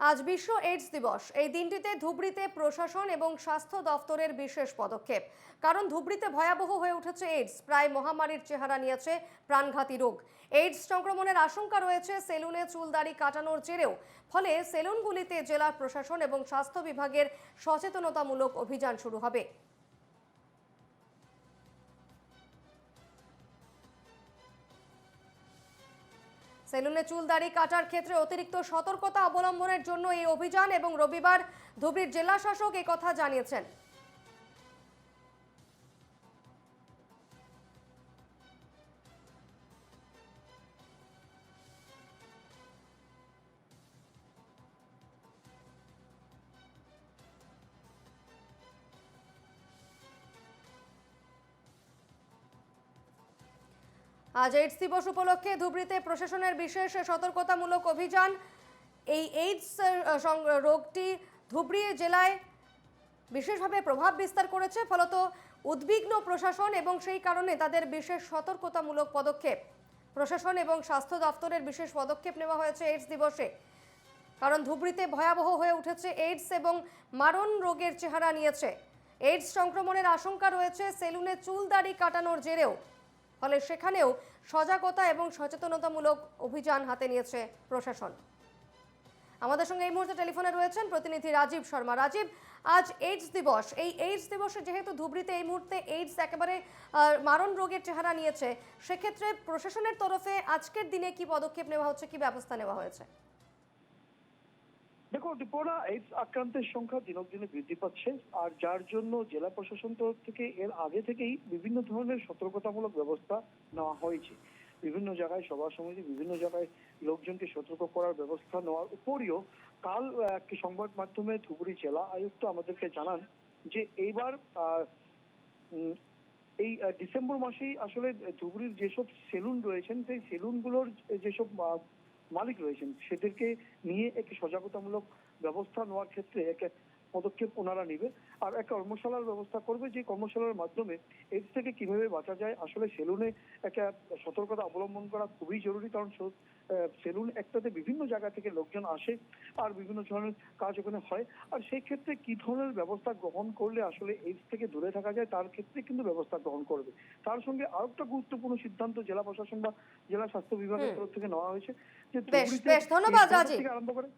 আজ বিশ্ব এইডস দিবস। এই দিনটিতে ধুবড়িতে প্রশাসন এবং স্বাস্থ্য দফতরের বিশেষ পদক্ষেপ। কারণ ধুবড়িতে ভয়াবহ হয়ে উঠেছে এইডস প্রায় মহামারীর চেহারা নিয়েছে প্রাণঘাতী রোগ। এইডস সংক্রমণের আশঙ্কা রয়েছে সেলুনে চুলদাড়ি কাটানোর জেরেও। ফলে সেলুনগুলিতে জেলা প্রশাসন এবং স্বাস্থ্য বিভাগের সচেতনতামূলক অভিযান শুরু হবে। সেলুনে চুল দাড়ি কাটার ক্ষেত্রে অতিরিক্ত সতর্কতা অবলম্বনের জন্য এই অভিযান এবং রবিবার ধুবড়ির জেলা শাসক কথা জানিয়েছেন। আজ এইডস দিবস উপলক্ষে ধুবড়িতে প্রশাসনের বিশেষ সতর্কতামূলক অভিযান। এই এইডস রোগটি ধুবড়ি জেলায় বিশেষভাবে প্রভাব বিস্তার করেছে, ফলত উদ্বিগ্ন প্রশাসন এবং সেই কারণে তাদের বিশেষ সতর্কতামূলক পদক্ষেপ। প্রশাসন এবং স্বাস্থ্য দপ্তরের বিশেষ পদক্ষেপ নেওয়া হয়েছে এইডস দিবসে। কারণ ধুবড়িতে ভয়াবহ হয়ে উঠেছে এইডস এবং মারণ রোগের চেহারা নিয়েছে। এইডস সংক্রমণের আশঙ্কা রয়েছে, সেলুনে চুল দাড়ি কাটানোর জেরেও। ফলে সেখানেও সজাগতা এবং সচেতনতামূলক অভিযান হাতে নিয়েছে প্রশাসন। আমাদের সঙ্গে এই মুহূর্তে টেলিফোনে রয়েছেন প্রতিনিধি রাজীব শর্মা। রাজীব, আজ এইডস দিবস। এই এইডস দিবসে যেহেতু ধুবড়িতে এই মুহূর্তে এইডস একেবারে মারণ রোগের চেহারা নিয়েছে, সেক্ষেত্রে প্রশাসনের তরফে আজকের দিনে কি পদক্ষেপ নেওয়া হচ্ছে, কি ব্যবস্থা নেওয়া হয়েছে? দেখো রিপোর্টা এইডস আক্রান্তের সংখ্যা দিনক দিনে বৃদ্ধি পাচ্ছে, আর যার জন্য জেলা প্রশাসন তরফ থেকে এর আগে থেকেই বিভিন্ন ধরনের সতর্কতামূলক ব্যবস্থা নেওয়া হয়েছে। বিভিন্ন জায়গায় সভা সমিতি, বিভিন্ন জায়গায় লোকজনকে সতর্ক করার ব্যবস্থা নেওয়ার কাল একটি সংবাদ মাধ্যমে ধুবড়ি জেলা আয়ুক্ত আমাদেরকে জানান যে এইবার এই ডিসেম্বর মাসেই আসলে ধুবড়ির যেসব সেলুন রয়েছেন, সেই সেলুনগুলোর যেসব মালিক রয়েছেন সেদেরকে নিয়ে একটি সজাগতামূলক ব্যবস্থা নেওয়ার ক্ষেত্রে পদক্ষেপ ওনারা নেবে। আর একটা কর্মশালার ব্যবস্থা করবে যে কর্মশালার মাধ্যমে এইডস থেকে কীভাবে বাঁচা যায় আসলে সেলুনে একটা সতর্কতা অবলম্বন করা খুবই জরুরি কারণ সেলুন একটাতে বিভিন্ন জায়গা থেকে লোকজন আসে আর বিভিন্ন ধরনের কাজ ওখানে হয়। আর সেই ক্ষেত্রে কি ধরনের ব্যবস্থা গ্রহণ করলে আসলে এইডস থেকে দূরে থাকা যায় তার ক্ষেত্রে কিন্তু ব্যবস্থা গ্রহণ করবে। তার সঙ্গে আরও একটা গুরুত্বপূর্ণ সিদ্ধান্ত জেলা প্রশাসন বা জেলা স্বাস্থ্য বিভাগের তরফ থেকে নেওয়া হয়েছে যে ধন্যবাদ, আরম্ভ করে